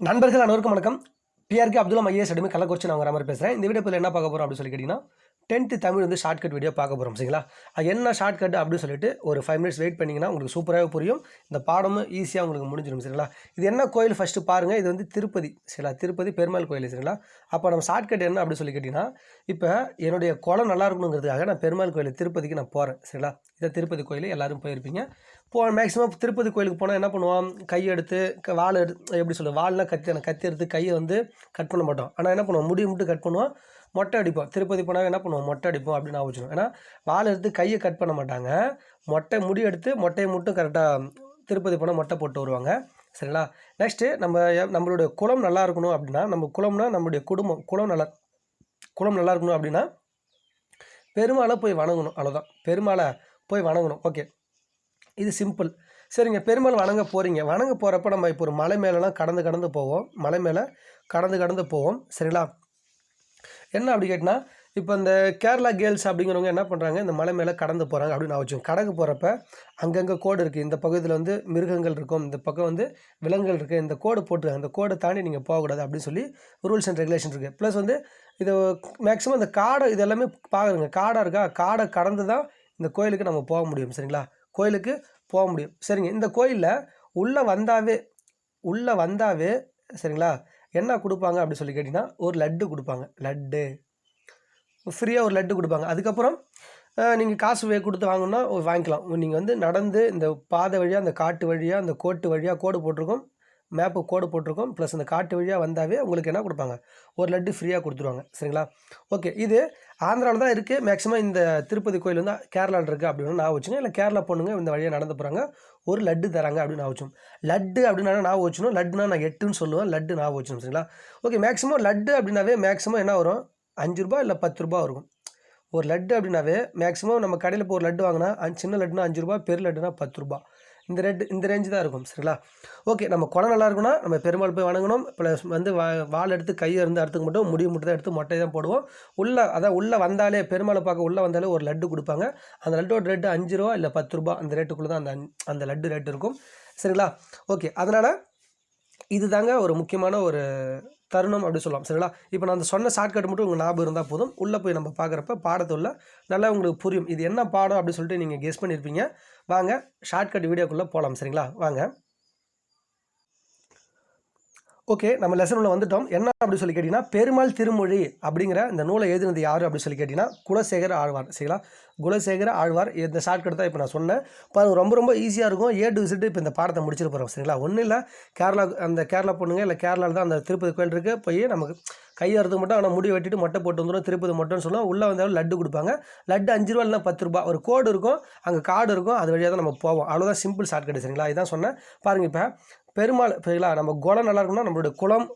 நண்பர்கள் அனைவருக்கும் வணக்கம். பிஆர்கே அப்துல்லா ஐஏஎஸ் அடிமை கள்ளக்குறிச்சி நான் வர மாதிரி பேசுகிறேன் இந்த வீடியோ என்ன பார்க்க போகிறோம் அப்படின்னு சொல்லி கேட்டிங்கன்னா டென்த்து தமிழ் வந்து ஷார்ட்கட் வீடியோ பார்க்க போகிறோம் சரிங்களா? அது என்ன ஷார்ட்கட் அப்படின்னு சொல்லிட்டு ஒரு ஃபைவ் மினிட்ஸ் வெயிட் பண்ணிங்கன்னா உங்களுக்கு சூப்பராகவே புரியும். இந்த பாடமும் ஈஸியாக உங்களுக்கு முடிஞ்சிடும். சரிங்களா? இது என்ன கோயில் ஃபஸ்ட்டு பாருங்கள் இது வந்து திருப்பதி. சரிங்களா? திருப்பதி பெருமாள் கோயில். சரிங்களா? அப்போ நம்ம ஷார்ட்கட் என்ன அப்படின்னு சொல்லி கேட்டிங்கன்னா இப்போ என்னுடைய குளம் நல்லா இருக்கணுங்கிறதுக்காக நான் பெருமாள் கோயில் திருப்பதிக்கு நான் போகிறேன் சரிங்களா? இதை திருப்பதி கோயில். எல்லோரும் போயிருப்பீங்க. போ மேக்ஸிமம் திருப்பதி கோயிலுக்கு போனால் என்ன பண்ணுவோம் கையை எடுத்து க- எடுத்து எப்படி சொல்லுவோம் வாள்லாம் கத்தி கத்தி எடுத்து கையை வந்து கட் பண்ண மாட்டோம் ஆனால் என்ன பண்ணுவோம் முடி மட்டும் கட் பண்ணுவோம் மொட்டை அடிப்போம் திருப்பதி போனால் என்ன பண்ணுவோம் மொட்டை அடிப்போம் அப்படின்னு நான் வச்சுருவோம் ஏன்னா வாழை எடுத்து கையை கட் பண்ண மாட்டாங்க. மொட்டை முடி எடுத்து மொட்டையை மட்டும் கரெக்டாக திருப்பதி போனால் மொட்டை போட்டு வருவாங்க. சரிங்களா? நெக்ஸ்ட்டு நம்ம நம்மளுடைய குளம் நல்லா இருக்கணும் அப்படின்னா நம்ம குளம்னா நம்மளுடைய குடும்பம் குளம் நல்லா குளம் நல்லா இருக்கணும் அப்படின்னா பெருமாளை போய் வணங்கணும். அவ்வளோதான் பெருமாளை போய் வணங்கணும். ஓகே இது சிம்பிள். சரிங்க பெருமாள் வணங்க போகிறீங்க வணங்க போகிறப்ப நம்ம இப்போ ஒரு மலை மேலெலாம் கடந்து கடந்து போவோம். மலை மேலே கடந்து கடந்து போவோம். சரிங்களா? என்ன அப்படி கேட்டினா இப்போ இந்த கேரளா கேர்ள்ஸ் அப்படிங்கிறவங்க என்ன பண்ணுறாங்க இந்த மலை மேலே கடந்து போகிறாங்க அப்படின்னு நான் வச்சுக்கோங்க. கடக்கு போகிறப்ப அங்கங்கே கோடு இருக்குது இந்த பகுதியில் வந்து மிருகங்கள் இருக்கும். இந்த பக்கம் வந்து விலங்குகள் இருக்குது இந்த கோடு போட்டுருக்காங்க. இந்த கோடை தாண்டி நீங்கள் போகக்கூடாது அப்படின்னு சொல்லி ரூல்ஸ் அண்ட் ரெகுலேஷன் இருக்குது ப்ளஸ் வந்து இது மேக்ஸிமம் இந்த காடை இது எல்லாமே பாருங்க. காடாக இருக்கா? காடை கடந்து தான் இந்த கோயிலுக்கு நம்ம போக முடியும். சரிங்களா? கோயிலுக்கு போக முடியும். சரிங்க. இந்த கோயிலில் உள்ளே வந்தாவே உள்ளே வந்தாவே சரிங்களா? என்ன கொடுப்பாங்க அப்படின்னு சொல்லி கேட்டிங்கன்னா ஒரு லட்டு கொடுப்பாங்க. லட்டு. ஃப்ரீயாக ஒரு லட்டு கொடுப்பாங்க. அதுக்கப்புறம் நீங்கள் காசு வே கொடுத்து வாங்கணும்னா வாங்கிக்கலாம். நீங்கள் வந்து நடந்து இந்த பாதை வழியாக அந்த காட்டு வழியாக அந்த கோட்டு வழியாக கோடு போட்டிருக்கோம். மேப்பு கோடு போட்டிருக்கோம். ப்ளஸ் அந்த காட்டு வழியாக வந்தாவே உங்களுக்கு என்ன கொடுப்பாங்க? ஒரு லட்டு ஃப்ரீயாக கொடுத்துருவாங்க. சரிங்களா? ஓகே இது ஆந்திராவில் தான் இருக்குது மேக்ஸிமம் இந்த திருப்பதி கோயில் வந்து கேரளாவில் இருக்குது அப்படின்னு நான் வச்சுங்க இல்லை கேரளா பொண்ணுங்க இந்த வழியாக நடந்து போகிறாங்க ஒரு லட்டு தராங்க அப்படின்னு நான் வச்சோம் லட்டு அப்படின்னா நான் வச்சுணும் லட்டுனா நான் எட்டுன்னு சொல்லுவேன். லட்டு நான் வச்சணும் சரிங்களா? ஓகே மேக்ஸிமம் லட்டு அப்படின்னாவே மேக்ஸிமம் என்ன வரும்? அஞ்சு ரூபா இல்லை பத்து ரூபா இருக்கும் ஒரு லட்டு அப்படின்னாவே மேக்ஸிமம் நம்ம கடையில் இப்போ ஒரு லட்டு வாங்கினா அஞ்சு சின்ன லட்டுனா அஞ்சு ரூபா பெரிய லட்டுனா பத்து ரூபா. இந்த ரெட்டு இந்த ரேஞ்சு தான் இருக்கும் சரிங்களா? ஓகே நம்ம குளம் நல்லா இருக்குன்னா நம்ம பெருமாள் போய் வணங்கணும். ப்ளஸ் வந்து வா வால் எடுத்து கையை இருந்து அறுத்துக்க மட்டும் முடிவு மட்டும் தான் எடுத்து மொட்டை தான் போடுவோம். உள்ளே அதான் உள்ளே வந்தாலே பெருமாளை பார்க்க உள்ளே வந்தாலே ஒரு லட்டு கொடுப்பாங்க. அந்த லட்டோட ரேட்டு அஞ்சு ரூபா இல்லை பத்து ரூபா அந்த ரேட்டுக்குள்ளே தான் அந்த அந்த லட்டு ரேட்டு இருக்கும். சரிங்களா? ஓகே அதனால் இது தாங்க ஒரு முக்கியமான ஒரு தருணம் அப்படி சொல்லலாம். சரிங்களா? இப்போ நான் அந்த சொன்ன ஷார்ட்கட் மட்டும் உங்களுக்கு ஞாபகம் இருந்தால் போதும். உள்ளே போய் நம்ம பார்க்குறப்ப பாடத்துள்ள நல்லா உங்களுக்கு புரியும். இது என்ன பாடம் அப்படின்னு சொல்லிட்டு நீங்கள் கெஸ் பண்ணியிருப்பீங்க வாங்க ஷார்ட்கட் வீடியோக்குள்ளே போகலாம் சரிங்களா? வாங்க. ஓகே நம்ம லெசன் உள்ள வந்துட்டோம். என்ன அப்படி சொல்லி கேட்டிங்கன்னா பெருமாள் திருமொழி அப்படிங்கிற இந்த நூலை எழுதினது யார் அப்படி சொல்லி கேட்டிங்கன்னா குலசேகர ஆழ்வார். சரிங்களா? குலசேகர ஆழ்வார் இந்த ஷார்ட்கட் தான் இப்போ நான் சொன்னேன். பாருங்கள் ரொம்ப ரொம்ப ஈஸியாக இருக்கும். ஏ டு விசிட்டு இப்போ இந்த பாடத்தை முடிச்சிட்டு போகிறோம் சரிங்களா? ஒன்றும் இல்லை. கேரளா அந்த கேரளா பொண்ணுங்க இல்லை கேரளாவில் தான் அந்த திருப்பதி கோயில் இருக்குது போய் நமக்கு கையறது மட்டும் ஆனால் முடி வெட்டிட்டு மொட்டை போட்டு வந்துடும் திருப்பதி மொட்டைன்னு சொன்னால் உள்ளே வந்தாலும் லட்டு கொடுப்பாங்க. லட்டு அஞ்சு ரூபா இல்லை பத்து ரூபா ஒரு கோடு இருக்கும். அங்கே கார்டு இருக்கும். அது வழியாக தான் நம்ம போவோம். அவ்வளோதான் சிம்பிள் ஷார்ட்கட் சரிங்களா? இதான் சொன்னேன். பாருங்கள் இப்போ பெருமாள் சரிங்களா? நம்ம குலம் நல்லா இருக்கணும்னா நம்மளுடைய குலம்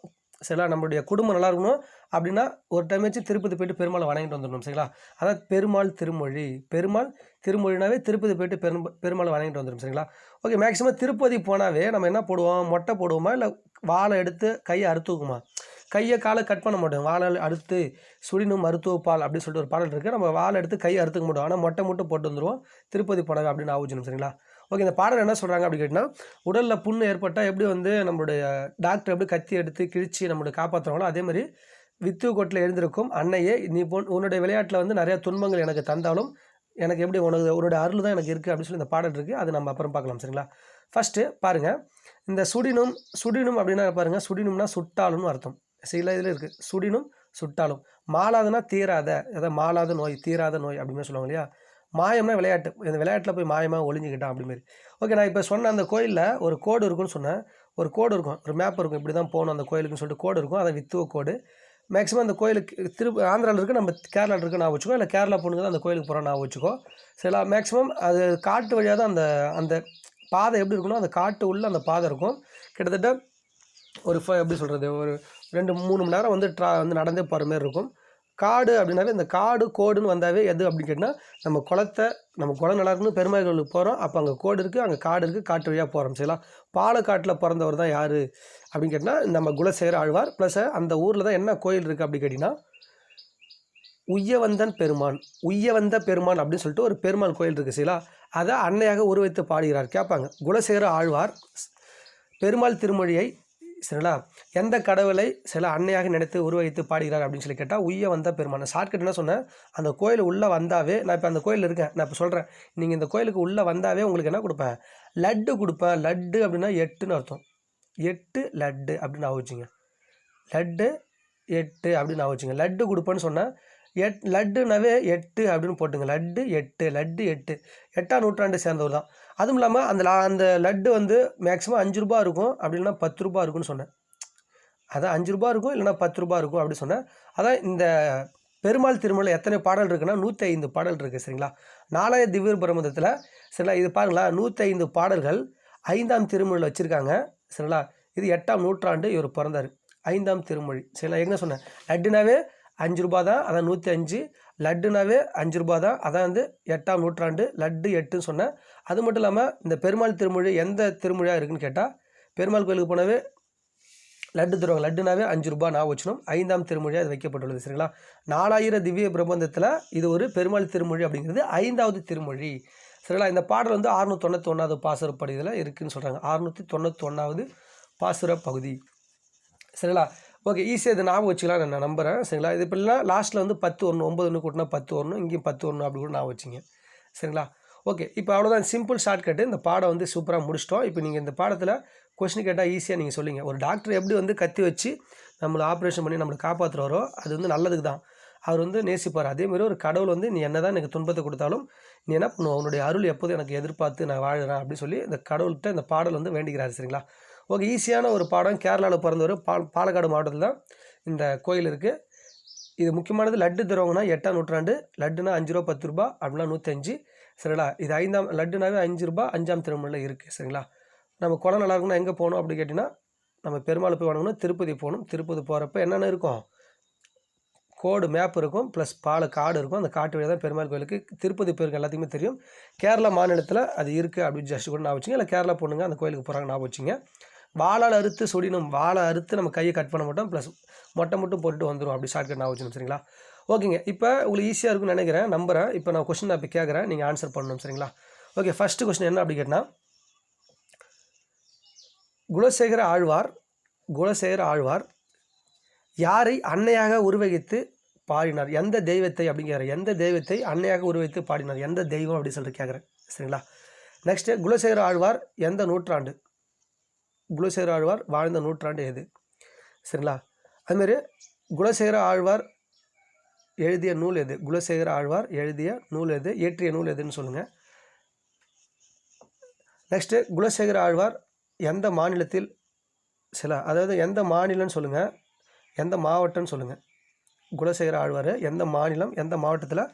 சரிங்களா? நம்மளுடைய குடும்பம் நல்லா இருக்கணும் அப்படின்னா ஒரு டைம் வச்சு திருப்பதி போயிட்டு பெருமாளை வணங்கிட்டு வந்துடணும் சரிங்களா? அதாவது பெருமாள் திருமொழி பெருமாள் திருமொழினாவே திருப்பதி போயிட்டு பெரும் பெருமாளை வணங்கிட்டு வந்துடும் சரிங்களா? ஓகே மேக்ஸிமம் திருப்பதி போனாவே நம்ம என்ன போடுவோம்? மொட்டை போடுவோமா? இல்லை வாழை எடுத்து கையை அறுத்துக்குமா? கையை காலை கட் பண்ண மாட்டோம். வாழை அடுத்து சுடினும் மருத்துவ பால் அப்படின்னு சொல்லிட்டு ஒரு பாடல் இருக்குது நம்ம வாழை எடுத்து கையை அறுத்துக்க மாட்டோம். ஆனால் மொட்டை மட்டும் போட்டு வந்துடுவோம். திருப்பதி போனவே அப்படின்னு ஆகுச்சணும் சரிங்களா? ஓகே இந்த பாடல் என்ன சொல்கிறாங்க அப்படி கேட்டால் உடலில் புண்ணு ஏற்பட்டால் எப்படி வந்து நம்மளுடைய டாக்டர் எப்படி கத்தி எடுத்து கிழிச்சு நம்மளுடைய காப்பாற்றுறாங்களோ அதே மாதிரி வித்து கோட்டில் எழுந்திருக்கும் அன்னையே நீ பொன் உன்னுடைய விளையாட்டில் வந்து நிறைய துன்பங்கள் எனக்கு தந்தாலும் எனக்கு எப்படி உனக்கு உன்னுடைய அருள் தான் எனக்கு இருக்குது அப்படின்னு சொல்லி இந்த பாடல் இருக்குது அது நம்ம அப்புறம் பார்க்கலாம் சரிங்களா? ஃபஸ்ட்டு பாருங்கள் இந்த சுடினும் சுடினும் அப்படின்னா பாருங்கள் சுடினும்னா சுட்டாலும்னு அர்த்தம். சில இதில் இருக்குது சுடினும் சுட்டாலும். மாலாதுன்னா தீராத அதாவது மாலாத நோய் தீராத நோய் அப்படின்னு சொல்லுவாங்க இல்லையா? மாயம்னா விளையாட்டு. இந்த விளையாட்டில் போய் மாயமாக ஒளிஞ்சுக்கிட்டான் அப்படிமாரி ஓகே நான் இப்போ சொன்ன அந்த கோயிலில் ஒரு கோடு இருக்குன்னு சொன்னேன். ஒரு கோடு இருக்கும். ஒரு மேப் இருக்கும். இப்படி தான் போகணும் அந்த கோயிலுக்குன்னு சொல்லிட்டு கோடு இருக்கும். அதை வித்துவ கோடு. மேக்ஸிமம் அந்த கோயிலுக்கு திரு ஆந்திராவில் இருக்குது நம்ம கேரளாவில் இருக்குது நான் வச்சுக்கோ. இல்லை கேரளா போகணுங்க தான் அந்த கோயிலுக்கு போகிறோம் நான் வச்சுக்கோ. சில மேக்ஸிமம் அது காட்டு வழியாக தான் அந்த அந்த பாதை எப்படி இருக்குன்னா அந்த காட்டு உள்ளே அந்த பாதை இருக்கும். கிட்டத்தட்ட ஒரு எப்படி சொல்கிறது ஒரு ரெண்டு மூணு மணி நேரம் வந்து ட்ரா வந்து நடந்தே போகிற மாதிரி இருக்கும். காடு அப்படின்னாவே இந்த காடு கோடுன்னு வந்தாவே எது அப்படின்னு கேட்டால் நம்ம குளத்தை நம்ம குளம் நல்லா இருக்குன்னு பெருமாள் கோயிலுக்கு போகிறோம் அப்போ அங்கே கோடு இருக்குது அங்கே காடு இருக்குது காட்டு வழியாக போகிறோம் சரிங்களா? பாலக்காட்டில் பிறந்தவர் தான் யார் அப்படின்னு கேட்டால் நம்ம குலசேகர ஆழ்வார். ப்ளஸ் அந்த ஊரில் தான் என்ன கோயில் இருக்குது அப்படி கேட்டிங்கன்னா உய்யவந்தன் பெருமான் உய்யவந்த பெருமான் அப்படின்னு சொல்லிட்டு ஒரு பெருமாள் கோயில் இருக்குது சரிங்களா? அதை அன்னையாக உருவைத்து பாடுகிறார். கேட்பாங்க. குலசேகர ஆழ்வார் பெருமாள் திருமொழியை சரிங்களா? எந்த கடவுளை சில அன்னையாக நினைத்து உருவகித்து பாடுகிறார் அப்படின்னு சொல்லி கேட்டால் உய்ய வந்த பெருமான். ஷார்ட்கட் என்ன சொன்னேன்? அந்த கோயில் உள்ளே வந்தாவே நான் இப்போ அந்த கோயில் இருக்கேன். நான் இப்போ சொல்கிறேன் நீங்கள் இந்த கோயிலுக்கு உள்ளே வந்தாவே உங்களுக்கு என்ன கொடுப்பேன்? லட்டு கொடுப்பேன். லட்டு அப்படின்னா எட்டுன்னு அர்த்தம். எட்டு லட்டு அப்படின்னு ஆகுச்சிங்க லட்டு எட்டு அப்படின்னு ஆகுச்சிங்க லட்டு கொடுப்பேன்னு சொன்னேன் எட் லட்டுனாவே எட்டு அப்படின்னு போட்டுங்க. லட்டு எட்டு லட்டு எட்டு. எட்டாம் நூற்றாண்டு சேர்ந்தவர் தான். அதுவும் இல்லாமல் அந்த அந்த லட்டு வந்து மேக்ஸிமம் அஞ்சு ரூபா இருக்கும். அப்படின்னா பத்து ரூபா இருக்கும்னு சொன்னேன். அதான் அஞ்சு ரூபா இருக்கும் இல்லைன்னா பத்து ரூபா இருக்கும் அப்படி சொன்னேன். அதான் இந்த பெருமாள் திருமலை எத்தனை பாடல் இருக்குன்னா நூற்றி ஐந்து பாடல் இருக்குது சரிங்களா? நாலாய திவ்ய பிரபந்தத்தில் சரிங்களா? இது பாருங்களா நூற்றி ஐந்து பாடல்கள் ஐந்தாம் திருமொழியில் வச்சுருக்காங்க சரிங்களா? இது எட்டாம் நூற்றாண்டு இவர் பிறந்தார். ஐந்தாம் திருமொழி சரிங்களா? எங்கே சொன்னேன்? லட்டுனாவே அஞ்சு ரூபா தான் அதான் நூற்றி அஞ்சு. லட்டுனாவே அஞ்சு ரூபா தான் அதான் வந்து எட்டாம் நூற்றாண்டு லட்டு எட்டுன்னு சொன்னேன் அது மட்டும் இல்லாமல் இந்த பெருமாள் திருமொழி எந்த திருமொழியாக இருக்குன்னு கேட்டால் பெருமாள் கோயிலுக்கு போனாவே லட்டு தருவாங்க. லட்டுனாவே அஞ்சு ரூபா நான் வச்சணும் ஐந்தாம் திருமொழியாக அது வைக்கப்பட்டுள்ளது சரிங்களா? நாலாயிரம் திவ்ய பிரபந்தத்தில் இது ஒரு பெருமாள் திருமொழி அப்படிங்கிறது ஐந்தாவது திருமொழி. சரிங்களா? இந்த பாடல் வந்து அறுநூற்றி தொண்ணூற்றி ஒன்றாவது பாசுர பகுதியில் இருக்குதுன்னு சொல்கிறாங்க அறுநூற்றி தொண்ணூற்றி ஒன்றாவது பாசுர பகுதி சரிங்களா? ஓகே ஈஸியாக இதை ஞாபகம் வச்சுக்கலாம் நான் நம்புகிறேன் சரிங்களா? இது இப்படிலாம் லாஸ்ட்டில் வந்து பத்து ஒன்று ஒம்பது ஒன்று கூட்டினா பத்து வரணும் இங்கேயும் பத்து ஒன்று அப்படி கூட ஞாபகம் வச்சுங்க. சரிங்களா? ஓகே இப்போ அவ்வளோதான் சிம்பிள் ஷார்ட்கட்டு இந்த பாடம் வந்து சூப்பராக முடிச்சிட்டோம். இப்போ நீங்கள் இந்த பாடத்தில் கொஸ்டின் கேட்டால் ஈஸியாக நீங்கள் சொல்லுங்கள் ஒரு டாக்டர் எப்படி வந்து கத்தி வச்சு நம்மளை ஆப்ரேஷன் பண்ணி நம்மளை காப்பாற்றுறாரோ அது வந்து நல்லதுக்கு தான். அவர் வந்து நேசிப்பார். அதேமாதிரி ஒரு கடவுள் வந்து நீ என்ன தான் எனக்கு துன்பத்தை கொடுத்தாலும் நீ என்ன பண்ணுவோம் உன்னுடைய அருள் எப்போதும் எனக்கு எதிர்பார்த்து நான் வாழ்கிறேன் அப்படின்னு சொல்லி இந்த கடவுள்கிட்ட இந்த பாடல் வந்து வேண்டிக்கிறாரு. சரிங்களா? ஓகே ஈஸியான ஒரு பாடம். கேரளாவில் பிறந்தவர் பா பாலக்காடு மாவட்டத்தில் தான் இந்த கோயில் இருக்குது இது முக்கியமானது லட்டு தருவாங்கன்னா எட்டாம் நூற்றாண்டு லட்டுனா அஞ்சு ரூபா பத்து ரூபா அப்படின்னா நூற்றஞ்சு சரிங்களா? இது ஐந்தாம் லட்டுனாவே அஞ்சு ரூபா அஞ்சாம் திருமணில் இருக்குது சரிங்களா? நம்ம குளம் நல்லா இருக்குன்னா எங்கே போகணும் அப்படி கேட்டிங்கன்னா நம்ம பெருமாள் போய் வணங்கணும் திருப்பதி போகணும். திருப்பதி போகிறப்ப என்னென்ன இருக்கும்? கோடு மேப் இருக்கும் ப்ளஸ் பால காடு இருக்கும். அந்த காட்டு வழியாக தான் பெருமாள் கோயிலுக்கு திருப்பதி பேருக்கு எல்லாத்துக்குமே தெரியும். கேரளா மாநிலத்தில் அது இருக்குது அப்படின்னு ஜஸ்ட் கூட நான் வச்சுங்க இல்லை கேரளா பொண்ணுங்க அந்த கோயிலுக்கு போகிறாங்க நான் வச்சுங்க வாழால் அறுத்து சொடினும் வாழை அறுத்து நம்ம கையை கட் பண்ண மாட்டோம். ப்ளஸ் மொட்டை மட்டும் போட்டுட்டு வந்துடும் அப்படி ஷார்ட்கட் நான் வச்சுக்கணும். சரிங்களா? ஓகேங்க இப்போ உங்களுக்கு ஈஸியாக இருக்கும்னு நினைக்கிறேன். நம்புகிறேன் இப்போ நான் கொஸ்டின் நான் இப்போ கேட்குறேன் நீங்கள் ஆன்சர் பண்ணணும். சரிங்களா? ஓகே ஃபஸ்ட்டு கொஸ்டின் என்ன அப்படி கேட்டால் குலசேகர ஆழ்வார் குலசேகர ஆழ்வார் யாரை அன்னையாக உருவகித்து பாடினார்? எந்த தெய்வத்தை அப்படிங்கிற எந்த தெய்வத்தை அன்னையாக உருவகித்து பாடினார்? எந்த தெய்வம் அப்படின்னு சொல்லிட்டு கேட்குறேன் சரிங்களா? நெக்ஸ்ட்டு குலசேகர ஆழ்வார் எந்த நூற்றாண்டு? குலசேகர ஆழ்வார் வாழ்ந்த நூற்றாண்டு எது? சரிங்களா? அதுமாரி குலசேகர ஆழ்வார் எழுதிய நூல் எது? குலசேகர ஆழ்வார் எழுதிய நூல் எது? இயற்றிய நூல் எதுன்னு சொல்லுங்கள் நெக்ஸ்ட்டு குலசேகர ஆழ்வார் எந்த மாநிலத்தில் சில அதாவது எந்த மாநிலம்னு சொல்லுங்கள் எந்த மாவட்டம்னு சொல்லுங்கள் குலசேகர ஆழ்வார் எந்த மாநிலம் எந்த மாவட்டத்தில்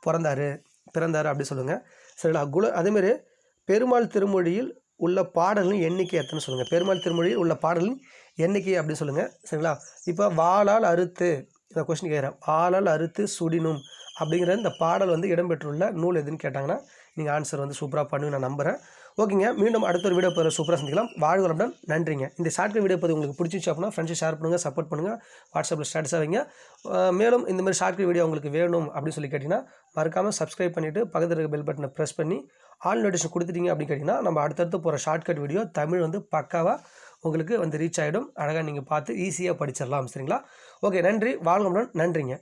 பிறந்தார்? பிறந்தார் அப்படி சொல்லுங்கள் சரிங்களா? குல அதேமாரி பெருமாள் திருமொழியில் உள்ள பாடலின் எண்ணிக்கை எத்தனை சொல்லுங்கள் பெருமாள் திருமொழியில் உள்ள பாடலின் எண்ணிக்கை அப்படின்னு சொல்லுங்கள் சரிங்களா? இப்போ வாளால் அறுத்து இந்த கொஸ்டின் கேட்குறேன் வாளால் அறுத்து சுடினும் அப்படிங்கிற இந்த பாடல் வந்து இடம்பெற்றுள்ள நூல் எதுன்னு கேட்டாங்கன்னா நீங்கள் ஆன்சர் வந்து சூப்பராக பண்ணுவேன் நான் நம்புகிறேன் ஓகேங்க மீண்டும் அடுத்த ஒரு வீடியோ போகிற சூப்பராக சந்திக்கலாம். வாழ்க வளமுடன். நன்றிங்க. இந்த ஷார்ட்கட் வீடியோ பதிவு உங்களுக்கு பிடிச்சிச்சு அப்படின்னா ஃப்ரெண்ட்ஸ் ஷேர் பண்ணுங்கள் சப்போர்ட் பண்ணுங்கள் வாட்ஸ்அப்பில் ஸ்டேட்டஸாக வைங்க. மேலும் இந்த மாதிரி ஷார்ட்கட் வீடியோ உங்களுக்கு வேணும் அப்படின்னு சொல்லி கேட்டிங்கன்னா மறக்காமல் சப்ஸ்கிரைப் பண்ணிவிட்டு பக்கத்தில் இருக்க பெல் பட்டனை ப்ரெஸ் பண்ணி ஆல் நோட்டிஃபிகேஷன் கொடுத்துட்டீங்க அப்படின்னு கேட்டிங்கன்னா நம்ம அடுத்தடுத்து போகிற ஷார்ட்கட் வீடியோ தமிழ் வந்து பக்காவாக உங்களுக்கு வந்து ரீச் ஆகிடும் அழகாக நீங்கள் பார்த்து ஈஸியாக படிச்சிடலாம். சரிங்களா? ஓகே நன்றி. வாழ்க வளமுடன். நன்றிங்க.